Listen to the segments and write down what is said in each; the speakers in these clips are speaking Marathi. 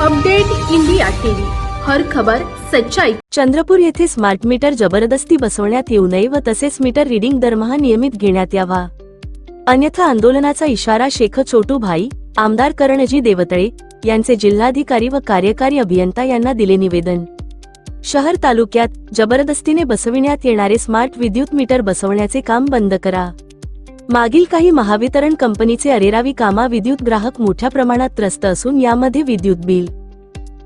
Update India TV. हर खबर सच्चाई. चंद्रपूर येथे स्मार्ट मीटर जबरदस्ती बसवण्यात येऊ नये व तसेच मीटर रिडिंग दरमहा नियमित घेण्यात यावा. अन्यथा आंदोलनाचा इशारा शेख छोटूभाई आमदार करणजी देवतळे यांचे जिल्हाधिकारी व कार्यकारी अभियंता यांना दिले निवेदन. शहर तालुक्यात जबरदस्तीने बसविण्यात येणारे स्मार्ट विद्युत मीटर बसवण्याचे काम बंद करा. मागील काही महावितरण कंपनीचे अरेरावी कामा विद्युत ग्राहक मोठ्या प्रमाणात त्रस्त असून यामध्ये विद्युत बिल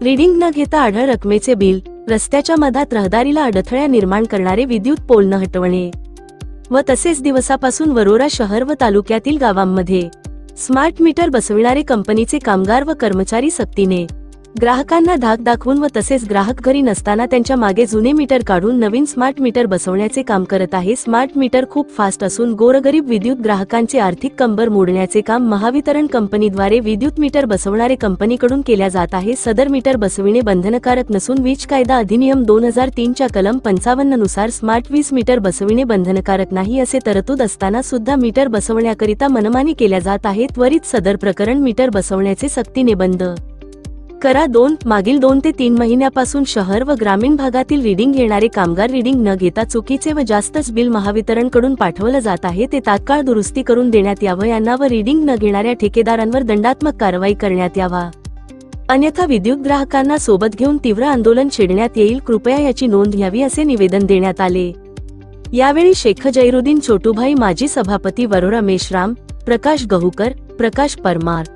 रीडिंग न घेता आढळ रकमेचे बिल रस्त्याच्या मधात रहदारीला अडथळ्या निर्माण करणारे विद्युत पोल न हटवणे व तसेच दिवसापासून वरोरा शहर व तालुक्यातील गावांमध्ये स्मार्ट मीटर बसविणारे कंपनीचे कामगार व कर्मचारी सक्तीने ग्राहकांना धाक दाखवून व तसेच ग्राहक घरी नसताना त्यांच्या मागे जुने मीटर काढून नवीन स्मार्ट मीटर बसवण्याचे काम करत आहे. स्मार्ट मीटर खूप फास्ट असून गोरगरीब विद्युत ग्राहकांचे आर्थिक कंबर मोडण्याचे काम महावितरण कंपनीद्वारे विद्युत मीटर बसवणारे कंपनीकडून केल्या जात आहे. सदर मीटर बसविणे बंधनकारक नसून वीज कायदा अधिनियम दोन हजार तीनच्या कलम पंचावन्ननुसार स्मार्ट वीज मीटर बसविणे बंधनकारक नाही असे तरतूद असताना सुद्धा मीटर बसवण्याकरिता मनमानी केल्या जात आहे त्वरित सदर प्रकरण मीटर बसवण्याचे सक्तीने बंद करा दोन मागील दोन ते तीन महिन्यापासून शहर व ग्रामीण भागातील रीडिंग घेणारे कामगार रीडिंग न घेता चुकीचे व जास्तच बिल महावितरणकडून पाठवलं जात आहे ते तात्काळ दुरुस्ती करून देण्यात यावं. यांना व रीडिंग न घेणाऱ्या ठेकेदारांवर दंडात्मक कारवाई करण्यात यावा. अन्यथा विद्युत ग्राहकांना सोबत घेऊन तीव्र आंदोलन छेडण्यात येईल. कृपया याची नोंद घ्यावी असे निवेदन देण्यात आले. यावेळी शेख जैरुद्दीन छोटूभाई माजी सभापती वरोरा मेश्राम प्रकाश गहुकर प्रकाश परमार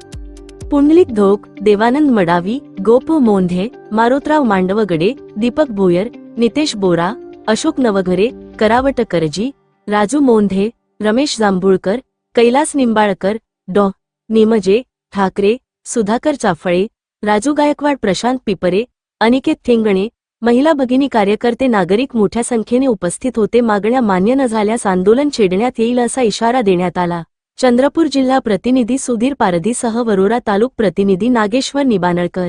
पुंडलिक धोक देवानंद मडावी गोप मोंधे मारोतराव मांडवगडे दीपक भोयर नितेश बोरा अशोक नवघरे करावट करजी राजू मोंधे रमेश जांभुळकर कैलास निंबाळकर डॉ. निमजे ठाकरे सुधाकर चाफळे राजू गायकवाड प्रशांत पिपरे अनिकेत थिंगणे महिला भगिनी कार्यकर्ते नागरिक मोठ्या संख्येने उपस्थित होते मागण्या मान्य न झाल्यास आंदोलन छेडण्यात येईल असा इशारा देण्यात आला. चंद्रपूर जिल्हा प्रतिनिधी सुधीर पारधीसह वरोरा तालुक प्रतिनिधी नागेश्वर निबानळकर.